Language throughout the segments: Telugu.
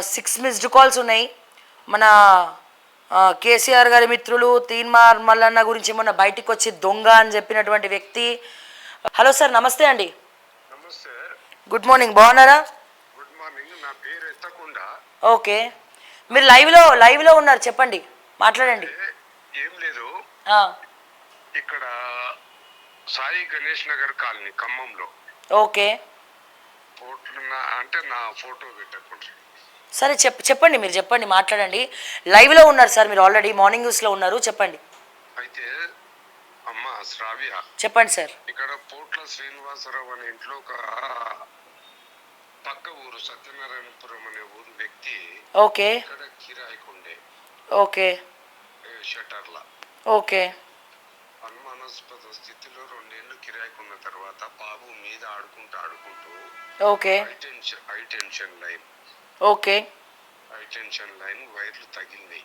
సిక్స్ మిస్డ్ కాల్స్ ఉన్నాయి. మన కేసీఆర్ గారి మిత్రులు తీన్మార్ మల్లన్న గురించి మొన్న బయటికి వచ్చి దొంగ అని చెప్పినటువంటి వ్యక్తి. హలో సార్ నమస్తే అండి. నమస్తే. గుడ్ మార్నింగ్ బాగున్నారా? గుడ్ మార్నింగ్ నా పేరు ఎత్తకుండా. ఓకే. మీరు లైవ్లో లైవ్లో ఉన్నారు చెప్పండి మాట్లాడండి. ఏ- లేదు. ఇక్కడ సాయి గణేష్ నగర్ కాలనీ ఖమ్మంలో. ఓకే. ఫోటో అంటే నా ఫోటో పెట్టకుండా సరే చెప్ చెప్పండి మీరు చెప్పండి మాట్లాడండి. లైవ్లో ఉన్నారు సార్ మీరు ఆల్రెడీ మార్నింగ్ న్యూస్లో ఉన్నారు చెప్పండి. అయితే అమ్మ శ్రావ్య. చెప్పండి సార్. ఇక్కడ పోట్ల శ్రీనివాసరావు అనే ఇంట్లో ఒక పక్క ఊరు సత్యనారాయణపురం అనే ఊరు వ్యక్తి ఓకే. ఇక్కడ కిరాయికుండే ఓకే. షటర్ల. ఓకే. అనుమానాస్పద స్థితిలో రెండేళ్ళు కిరాయికున్న తర్వాత బాబు మీద ఆడుకుంటూ ఆడుకుంటూ okay. High tension high tension line. Okay. High tension line వైర్లు తగిలినాయి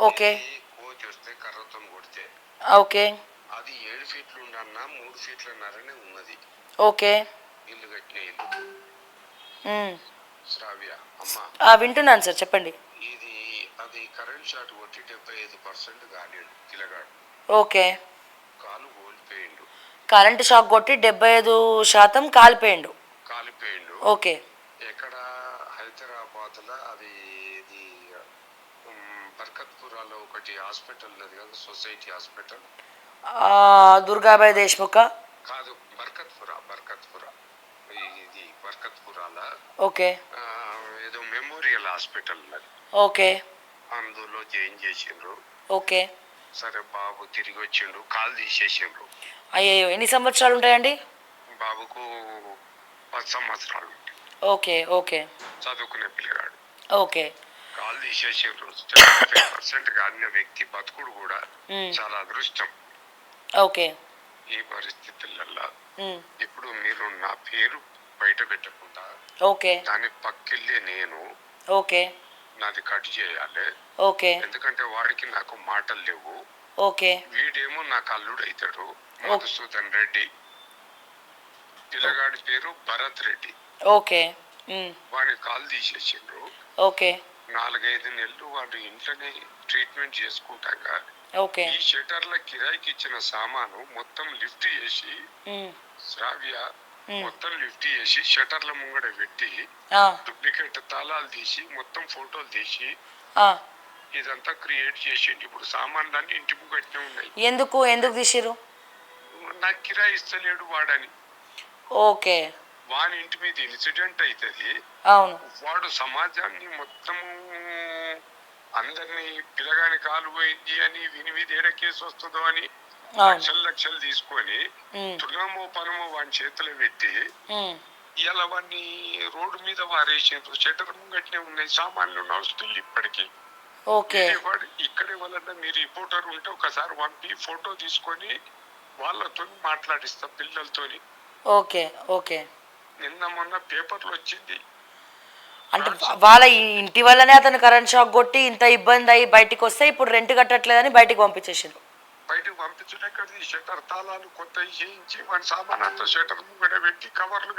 ఓకే. కోచ్ వస్తే కర్రతో కొడితే ఓకే. అది ఏడు ఫీట్లు ఉండన్నా మూడు ఫీట్ల నరనే ఉన్నది. ఓకే. ఇల్లు కట్టిన ఇల్లు. శ్రావ్య అమ్మ. ఆ, వింటున్నాను సార్ చెప్పండి. ఇది అది కరెంట్ షాట్ కొట్టి డెబ్బై ఐదు పర్సెంట్ కాలేడు పిల్లగాడు ఓకే. కాలు కోల్పోయిండు. కరెంటు షాక్ కొట్టి డెబ్బై ఐదు శాతం కాలిపోయిండు. కాలిపోయిండు. ఓకే. ఎక్కడ హైదరాబాద్లో అది ఇది బర్కత్పురాలో ఒకటి హాస్పిటల్ ఉన్నది కదా సొసైటీ హాస్పిటల్. దుర్గాబాయ్ దేశ్ముఖ? కాదు బర్కత్పుర బర్కత్పుర. ఇది బర్కత్పురాల. ఓకే. ఏదో మెమోరియల్ హాస్పిటల్ ఉన్నది. ఓకే. అందులో జాయిన్ చేసిండ్రు. ఓకే. సరే బాబు తిరిగి వచ్చిండు కాలు తీసేసిండ్రు. అయ్యో ఎన్ని సంవత్సరాలు ఉంటాయండి? బాబుకు పది సంవత్సరాలు ఓకే ఓకే. చదువుకునే పిల్లగాడు. ఓకే. కాలు తీసేసిండ్రు పర్సెంట్ కాలిన వ్యక్తి బతుకుడు కూడా. చాలా అదృష్టం. ఓకే. ఈ పరిస్థితులలో. ఇప్పుడు మీరు నా పేరు బయట పెట్టకుండా ఓకే. దాని పక్కెళ్ళే నేను ఓకే. నాది కట్ చేయాలి. ఓకే. ఎందుకంటే వాడికి నాకు మాటలు లేవు. ఓకే. వీడేమో నాకు అల్లుడు అవుతాడు మధుసూదన్ రెడ్డి. పిల్లగాడి పేరు భరత్ రెడ్డి. ఓకే. వాడిని కాలు తీసేసిండ్రు. ఓకే. నాలుగైదు నెలలు వాడు ఇంట్లోనే ట్రీట్మెంట్ చేసుకుంటాగా. ఓకే. ఈ షటర్ల కిరాయికి ఇచ్చిన సామాను మొత్తం లిఫ్ట్ చేసి. శ్రావ్య. మొత్తం లిఫ్ట్ చేసి షటర్ల ముంగడ పెట్టి డూప్లికేట్ తాళాలు తీసి మొత్తం ఫోటోలు తీసి. ఇదంతా క్రియేట్ చేసిండు. ఇప్పుడు సామాన్లన్నీ ఇంటి ముంగట్నే ఉన్నాయి. ఎందుకు? ఎందుకు తీసిరు నాకు కిరాయి ఇస్తలేడు వాడని. ఓకే. వాని ఇంటి మీద ఇన్సిడెంట్ అవుతుంది అవును. వాడు సమాజాన్ని మొత్తము అందరినీ పిల్లగాని కాలు పోయింది అని విని విని ఏడ కేసు వస్తుందో అని లక్షలు లక్షలు తీసుకొని మ్మ్. తులమో పనమో వాని చేతిలో పెట్టి. ఇలా వాడిని రోడ్డు మీద వారేసిండ్రు. షటర్ ముంగట్నే ఉన్నాయి. సామాన్లు నడుస్తుంది ఇప్పటికీ. ఇక్కడే వలన మీరు రిపోర్టర్ ఉంటే ఒకసారి పంపి ఫోటో తీసుకొని వాళ్ళతో మాట్లాడిస్తా పిల్లలతోని. ఓకే. ఓకే. నిన్న మొన్న పేపర్లు వచ్చింది. అంటే వాళ్ళ ఇంటి వల్లనే అతను కరెంట్ షాక్ కొట్టి ఇంత ఇబ్బంది అయ్యి బయటికి వస్తే ఇప్పుడు రెంట్ కట్టట్లేదని బయటికి పంపించేసారు బయటకు పంపించడం కదా ఈ షటర్ తాళాలు కొత్త చేయించి వాడి సామాన్ అంతా షటర్ ముంగడ పెట్టి కవర్లు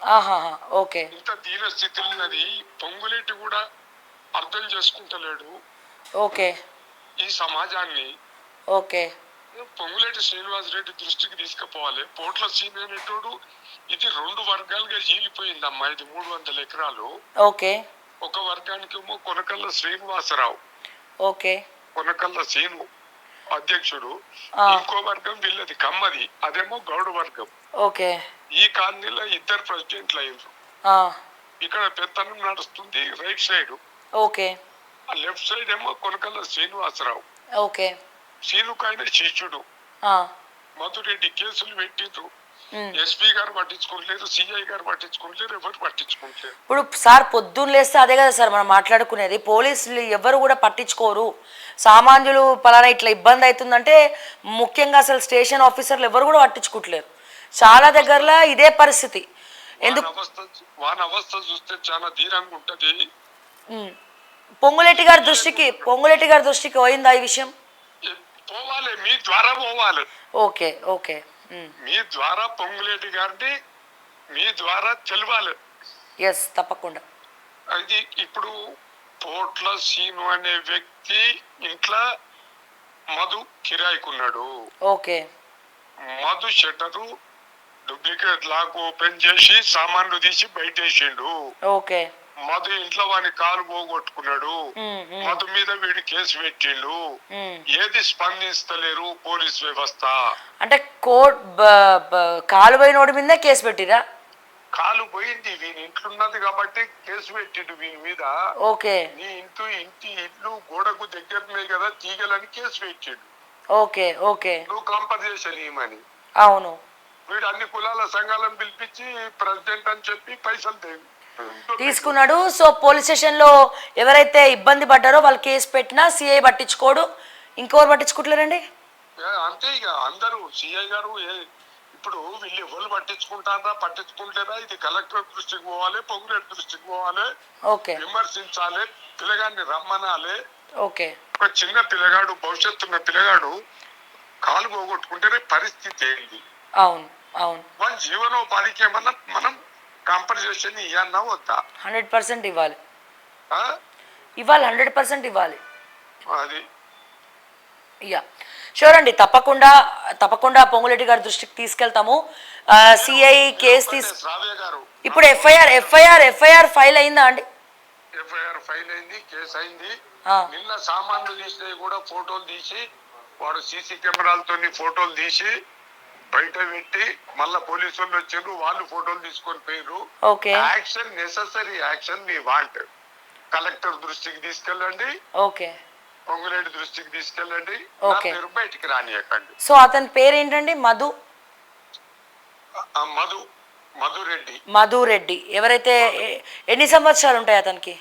ఆహాహా ఓకే. ఇంత దీన స్థితిలో ఉన్నది. పొంగులేటి కూడా అర్థం చేసుకుంటలేడు. ఓకే. ఈ సమాజాన్ని ఓకే. పొంగులేటి శ్రీనివాస్ రెడ్డి దృష్టికి తీసుకుపోవాలి? పోట్ల సీన్ అనేటోడు ఇది రెండు వర్గాలుగా చీలిపోయిందమ్మా ఇది మూడు వందల ఎకరాలు. ఓకే. ఒక వర్గానికి ఏమో కొనకల్ల శ్రీనివాసరావు. ఓకే. కొనకల్ల సీను అధ్యక్షుడు. ఇంకో వర్గం వీళ్ళది కమ్మది అదేమో గౌడ వర్గం. ఓకే. ఈ కాలనీలో ఇద్దరు ప్రెసిడెంట్లు అయ్యారు ఇక్కడ పెత్తనం నడుస్తుంది రైట్ సైడ్. ఓకే. ఆ లెఫ్ట్ సైడ్ ఏమో కొనకల్ల శ్రీనివాసరావు. ఓకే. సీనుకాయన శిష్యుడు. మధురెడ్డి కేసులు పెట్టిండ్రు. ఎస్పీ గారు పట్టించుకోవట్లేదు సిఐ గారు పట్టించుకోవట్లేదు ఎవరు పట్టించుకోవట్లేదు ఇప్పుడు సార్ పొద్దున్న లేస్తే అదే కదా సార్ మనం మాట్లాడుకునేది. పోలీసులు ఎవరు కూడా పట్టించుకోరు. సామాన్యులు పలానా ఇట్లా ఇబ్బంది అవుతుందంటే ముఖ్యంగా అసలు స్టేషన్ ఆఫీసర్లు ఎవరు కూడా పట్టించుకోవట్లేరు చాలా దగ్గరలో ఇదే పరిస్థితి. ఎందుకు వాని అవస్థ వాని అవస్థ చూస్తే చాలా ధీరంగా ఉంటది. ఉమ్. పొంగులెట్టి గారి దృష్టికి పొంగులెట్టి గారి దృష్టికి పోయిందా ఈ విషయం? పోవాలి మీ ద్వారా పోవాలి. Okay okay. మీ ద్వారా పొంగులేటి గారిని మీ ద్వారా తెలవాలి. ఎస్ తప్పకుండా. అది ఇప్పుడు పోట్ల సీను అనే వ్యక్తి ఇంట్లో Madhu కిరాయికున్నాడు. Okay. Madhu shutter duplicate lock open చేసి సామాన్లు తీసి బయటేసిండు. ఓకే. మధు ఇంట్లో వాని కాలు పోగొట్టుకున్నాడు. మధు మీద వీడు కేసు పెట్టిండు. ఏది స్పందిస్తలేరు పోలీస్ వ్యవస్థ. అంటే కోర్ట్ కాలు పోయినోడి మీదే కేసు పెట్టిరా? కాలు పోయింది వీని ఇంట్లో ఉన్నది కాబట్టి కేసు పెట్టిండు వీని మీద. ఓకే. నీ ఇంటూ ఇంటి ఇల్లు గోడకు దగ్గరనే కదా తీగలని కేసు పెట్టిండు. Okay okay. నువ్వు కాంపన్సేషన్ ఇవ్వమని అవును. వీడు అన్ని కులాల సంఘాలను పిలిపించి ప్రెసిడెంట్ అని చెప్పి పైసలు తేవి తీసుకున్నాడు. సో పోలీస్ స్టేషన్లో ఎవరైతే ఇబ్బంది పడ్డారో వాళ్ళు కేసు పెట్టినా సిఐ పట్టించుకోడు. ఇంకెవరు పట్టించుకుంటలేరండి? అంతే ఇక. అందరూ సిఐ గారు ఇప్పుడు వీళ్ళు ఎవరు పట్టించుకుంటారా పట్టించుకుంటారా ఇది కలెక్టర్ దృష్టికి పోవాలి పొంగులేటి దృష్టికి పోవాలి. ఓకే. విమర్శించాలి పిల్లగాడిని రమ్మనాలి. ఓకే. ఒక చిన్న పిల్లగాడు భవిష్యత్తున్న పిల్లగాడు కాలు పోగొట్టుకుంటేనే పరిస్థితి ఏంది? అవును అవును. మన జీవనోపాధికి ఏమన్నా మనం కాంపన్సేషన్ ఇవ్వన్నా వద్దా? హండ్రెడ్ పర్సెంట్ ఇవ్వాలి? ఇవ్వాలి హండ్రెడ్ పర్సెంట్ ఇవ్వాలి. అది యా షూర్ అండి తప్పకుండా తప్పకుండా పొంగులెడ్డి గారి దృష్టికి తీసుకెళ్తాము. సిఐ కేసు తీసు ఇప్పుడు ఎఫ్ఐఆర్ ఎఫ్ఐఆర్ ఎఫ్ఐఆర్ ఫైల్ అయిందా అండి? ఎఫ్ఐఆర్ ఫైల్ అయింది కేసు అయింది. నిన్న సామాన్లు తీసినవి కూడా ఫోటోలు తీసి వాడు సీసీ కెమెరాలతో ఫోటోలు తీసి బయట పెట్టి మళ్ళా పోలీసు వాళ్ళు వచ్చారు వాళ్ళు ఫోటోలు తీసుకొని పోయారు okay. Action necessary action me want. Collector దృష్టికి తీసుకెళ్ళండి. ఓకే. పొంగులేటి దృష్టికి తీసుకెళ్ళండి. పేరు బయటికి రానియకండి. సో అతని పేరు ఏంటండి మధు. మధు మధురెడ్డి మధు రెడ్డి. ఎవరైతే ఎన్ని సంవత్సరాలు ఉంటాయి అతనికి?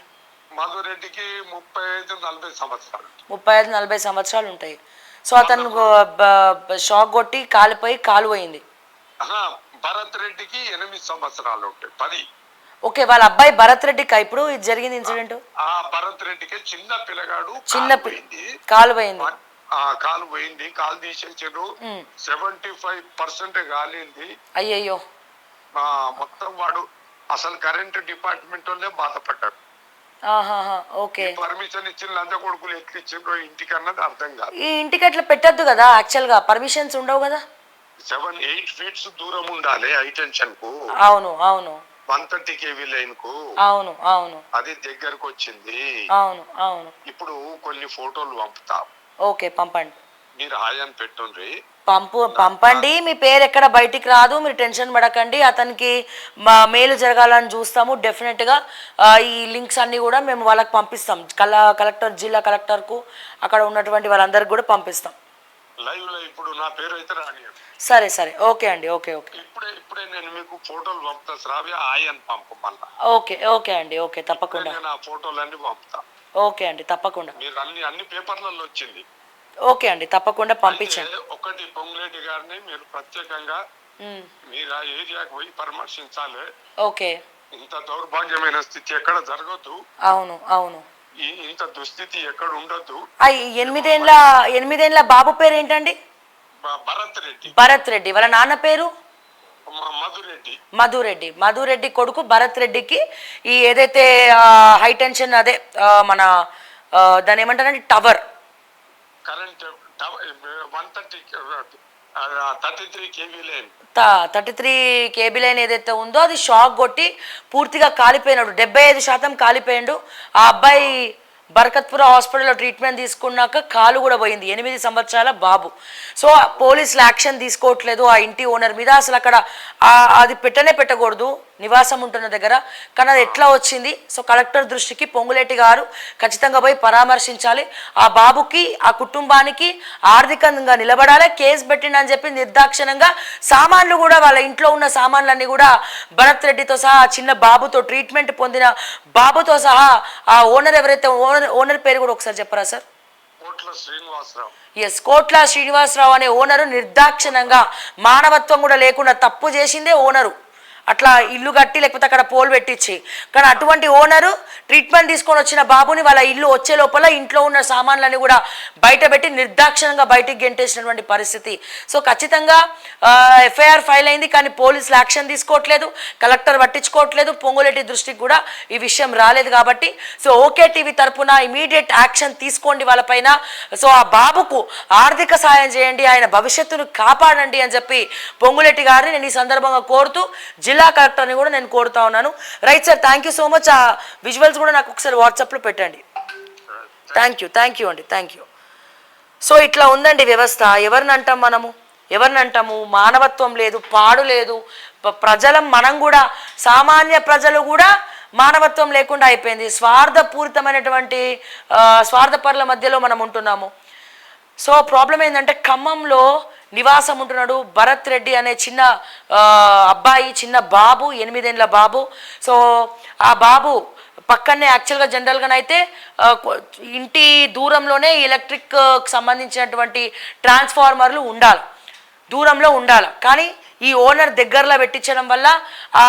మధురెడ్డికి ముప్పై ఐదు నలభై సంవత్సరాలు. ముప్పై ఐదు నలభై సంవత్సరాలు ఉంటాయి. సో అతను షాక్ కొట్టి కాలిపోయి కాలు పోయింది. భరత్ రెడ్డికి ఎనిమిది సంవత్సరాలు ఉంటాయి పది. ఓకే వాళ్ళ అబ్బాయి భరత్ రెడ్డికి ఇప్పుడు? ఇది జరిగింది ఇన్సిడెంట్? ఆ భరత్ రెడ్డికి చిన్న పిల్లగాడు చిన్న కాలు పోయింది. కాలు పోయింది. కాలు పోయింది కాలు తీసేసారు ఉమ్. సెవెంటీ ఫైవ్ పర్సెంట్ గాలింది. అయ్యయ్యో. మొత్తం వాడు అసలు కరెంట్ డిపార్ట్మెంట్ వాళ్ళే బాధపడ్డారు ఆహాహా ఓకే. పర్మిషన్ ఇచ్చిన లంచ కొడుకులు ఎట్లు ఇచ్చిండ్రో ఇంటికి అన్నది అర్థం కాదు. ఈ ఇంటికి అట్లా పెట్టద్దు కదా యాక్చువల్గా పర్మిషన్స్ ఉండవు కదా? సెవెన్ ఎయిట్ ఫీట్స్ దూరం ఉండాలి హైటెన్షన్కు. అవును అవును. వన్ థర్టీ కేవీ లైన్కు. అవును అవును. అది దగ్గరకు వచ్చింది అవును అవును. ఇప్పుడు కొన్ని ఫోటోలు పంపుతా. ఓకే పంపండి. మీరు హాయని పెట్టుండ్రి. పంపు పంపండి. మీ పేరు ఎక్కడ బయటికి రాదు. మీరు టెన్షన్ పడకండి. అతనికి మా మేలు జరగాలని చూస్తాము. డెఫినెట్గా ఈ లింక్స్ అన్నీ కూడా మేము వాళ్ళకి పంపిస్తాం. కల కలెక్టర్ జిల్లా కలెక్టర్కు అక్కడ ఉన్నటువంటి వాళ్ళందరికీ కూడా పంపిస్తాం. లైవ్లో ఇప్పుడు నా పేరు అయితే రాని సరే సరే. ఓకే అండి. Okay okay. ఇప్పుడే ఇప్పుడే నేను మీకు ఫోటోలు పంపుతా. శ్రావ్య హాయని పంపు మళ్ళా. ఓకే ఓకే అండి. ఓకే తప్పకుండా. నేను ఆ ఫోటోలన్నీ పంపుతా. ఓకే అండి. తప్పకుండా. మీరు అన్ని అన్ని పేపర్లలో వచ్చింది. ఓకే అండి తప్పకుండా పంపించండి. ఒకటి పొంగులేటి గారిని మీరు ప్రత్యేకంగా మీరు ఆ ఏరియాకి పోయి పరామర్శించాలి. ఓకే. ఇంత దౌర్భాగ్యమైన స్థితి ఎక్కడ జరగదు అవును అవును. ఇంత దుస్థితి ఎక్కడ ఉండదు ఆ ఎనిమిదేండ్ల ఎనిమిదేండ్ల బాబు పేరు ఏంటండి భరత్ రెడ్డి. భరత్ రెడ్డి. వాళ్ళ నాన్న పేరు? మధురెడ్డి మధురెడ్డి మధురెడ్డి కొడుకు భరత్ రెడ్డికి ఈ ఏదైతే హై టెన్షన్ అదే మన దాని ఏమంటారంటే tower. Current one thirty thirty three thirty three KB line ఏదైతే ఉందో అది షాక్ కొట్టి పూర్తిగా కాలిపోయినాడు. డెబ్బై ఐదు శాతం కాలిపోయాడు. ఆ అబ్బాయి బర్కత్పుర హాస్పిటల్లో ట్రీట్మెంట్ తీసుకున్నాక కాలు కూడా పోయింది. ఎనిమిది సంవత్సరాల బాబు. సో పోలీసులు యాక్షన్ తీసుకోవట్లేదు ఆ ఇంటి ఓనర్ మీద. అసలు అక్కడ అది పెట్టనే పెట్టకూడదు. నివాసం ఉంటున్న దగ్గర. కానీ అది ఎట్లా వచ్చింది? సో కలెక్టర్ దృష్టికి పొంగులేటి గారు ఖచ్చితంగా పోయి పరామర్శించాలి. ఆ బాబుకి ఆ కుటుంబానికి ఆర్థికంగా నిలబడాలి. కేసు పెట్టిండని చెప్పి నిర్దాక్షిణంగా సామాన్లు కూడా వాళ్ళ ఇంట్లో ఉన్న సామాన్లన్నీ కూడా భరత్ రెడ్డితో సహా ఆ చిన్న బాబుతో ట్రీట్మెంట్ పొందిన బాబుతో సహా ఆ ఓనర్ ఎవరైతే ఓనర్ ఓనర్ పేరు కూడా ఒకసారి చెప్పరా సార్? కోట్ల శ్రీనివాసరావు. ఎస్ కోట్ల శ్రీనివాసరావు అనే ఓనరు నిర్దాక్షిణంగా మానవత్వం కూడా లేకుండా తప్పు చేసిందే ఓనరు అట్లా ఇల్లు కట్టి లేకపోతే అక్కడ పోల్ పెట్టించి కానీ అటువంటి ఓనరు ట్రీట్మెంట్ తీసుకొని వచ్చిన బాబుని వాళ్ళ ఇల్లు వచ్చే లోపల ఇంట్లో ఉన్న సామాన్లన్నీ కూడా బయట పెట్టి నిర్దాక్షణంగా బయటికి గెంటేసినటువంటి పరిస్థితి. సో ఖచ్చితంగా ఎఫ్ఐఆర్ ఫైల్ అయింది కానీ పోలీసులు యాక్షన్ తీసుకోవట్లేదు కలెక్టర్ పట్టించుకోవట్లేదు పొంగులేటి దృష్టికి కూడా ఈ విషయం రాలేదు కాబట్టి. సో ఓకే టీవీ తరపున ఇమీడియట్ యాక్షన్ తీసుకోండి వాళ్ళపైన సో ఆ బాబుకు ఆర్థిక సాయం చేయండి ఆయన భవిష్యత్తును కాపాడండి అని చెప్పి పొంగులెట్టి గారిని నేను ఈ సందర్భంగా కోరుతూ జిల్లా కలెక్టర్ని కూడా నేను కోరుతా ఉన్నాను. Right sir thank you so much ఆ విజువల్స్ కూడా నాకు ఒకసారి వాట్సాప్లో పెట్టండి. థ్యాంక్ యూ థ్యాంక్ యూ అండి థ్యాంక్ యూ సో ఇట్లా ఉందండి వ్యవస్థ. ఎవరిని అంటాం మనము? ఎవరిని అంటాము మానవత్వం లేదు పాడు లేదు. ప్రజల ప్రజలం మనం కూడా సామాన్య ప్రజలు కూడా మానవత్వం లేకుండా అయిపోయింది. స్వార్థపూరితమైనటువంటి స్వార్థపరుల మధ్యలో మనం ఉంటున్నాము. సో ప్రాబ్లం ఏంటంటే ఖమ్మంలో నివాసం ఉంటున్నాడు భరత్ రెడ్డి అనే చిన్న అబ్బాయి చిన్న బాబు ఎనిమిదేండ్ల బాబు. సో ఆ బాబు పక్కనే యాక్చువల్గా జనరల్గానైతే ఇంటి దూరంలోనే ఎలక్ట్రిక్ సంబంధించినటువంటి ట్రాన్స్ఫార్మర్లు ఉండాలి. దూరంలో ఉండాలి. కానీ ఈ ఓనర్ దగ్గరలో పెట్టించడం వల్ల ఆ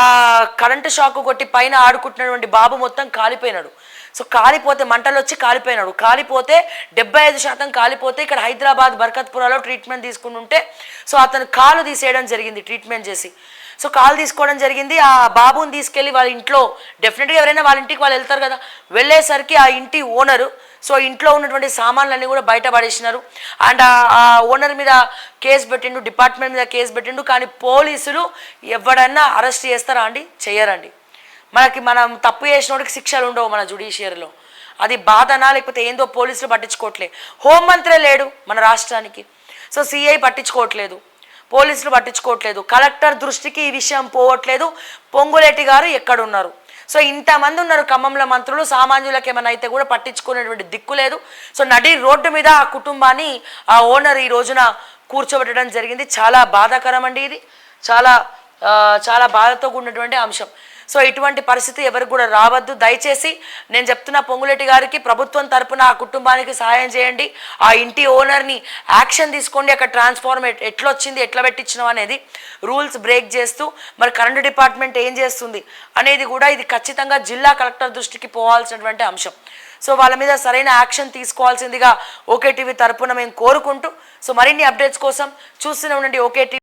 కరెంటు షాక్ కొట్టి పైన ఆడుకుంటున్నటువంటి బాబు మొత్తం కాలిపోయినాడు. సో కాలిపోతే మంటలు వచ్చి కాలిపోయినాడు. కాలిపోతే డెబ్బై ఐదు శాతం కాలిపోతే ఇక్కడ హైదరాబాద్ బర్కత్పురాలో ట్రీట్మెంట్ తీసుకుంటుంటే సో అతను కాలు తీసేయడం జరిగింది ట్రీట్మెంట్ చేసి. సో కాలు తీసుకోవడం జరిగింది. ఆ బాబుని తీసుకెళ్ళి వాళ్ళ ఇంట్లో డెఫినెట్గా ఎవరైనా వాళ్ళ ఇంటికి వాళ్ళు వెళ్తారు కదా వెళ్ళేసరికి ఆ ఇంటి ఓనరు సో ఇంట్లో ఉన్నటువంటి సామాన్లన్నీ కూడా బయట పడేసినారు. అండ్ ఆ- ఆ ఓనర్ మీద కేసు పెట్టిండు డిపార్ట్మెంట్ మీద కేసు పెట్టిండు కానీ పోలీసులు ఎవడన్నా అరెస్ట్ చేస్తారా అండి? చేయరండి. మనకి మనం తప్పు చేసినోడికి శిక్షలు ఉండవు మన జుడిషియరీలో. అది బాధనా లేకపోతే ఏందో పోలీసులు పట్టించుకోవట్లే. హోంమంత్రే లేడు మన రాష్ట్రానికి. సో సిఐ పట్టించుకోవట్లేదు. పోలీసులు పట్టించుకోవట్లేదు. కలెక్టర్ దృష్టికి ఈ విషయం పోవట్లేదు. పొంగులేటి గారు ఎక్కడున్నారు? సో ఇంతమంది ఉన్నారు ఖమ్మంలో మంత్రులు సామాన్యులకు ఏమైనా అయితే కూడా పట్టించుకునేటువంటి దిక్కు లేదు. సో నడి రోడ్డు మీద ఆ కుటుంబాన్ని ఆ ఓనర్ ఈ రోజున కూర్చోబెట్టడం జరిగింది. చాలా బాధాకరం అండి ఇది. చాలా చాలా బాధతో కూడినటువంటి అంశం. సో ఇటువంటి పరిస్థితి ఎవరికి కూడా రావద్దు. దయచేసి నేను చెప్తున్న పొంగులేటి గారికి ప్రభుత్వం తరపున ఆ కుటుంబానికి సహాయం చేయండి. ఆ ఇంటి ఓనర్ని యాక్షన్ తీసుకోండి. అక్కడ ట్రాన్స్ఫార్మ్ ఎట్లా వచ్చింది ఎట్లా పెట్టించినాం అనేది రూల్స్ బ్రేక్ చేస్తూ మరి కరెంట్ డిపార్ట్మెంట్ ఏం చేస్తుంది అనేది కూడా ఇది ఖచ్చితంగా జిల్లా కలెక్టర్ దృష్టికి పోవాల్సినటువంటి అంశం. సో వాళ్ళ మీద సరైన యాక్షన్ తీసుకోవాల్సిందిగా ఓకే టీవీ తరపున మేము కోరుకుంటూ సో మరిన్ని అప్డేట్స్ కోసం చూస్తూనే ఉండండి ఓకే టీవీ.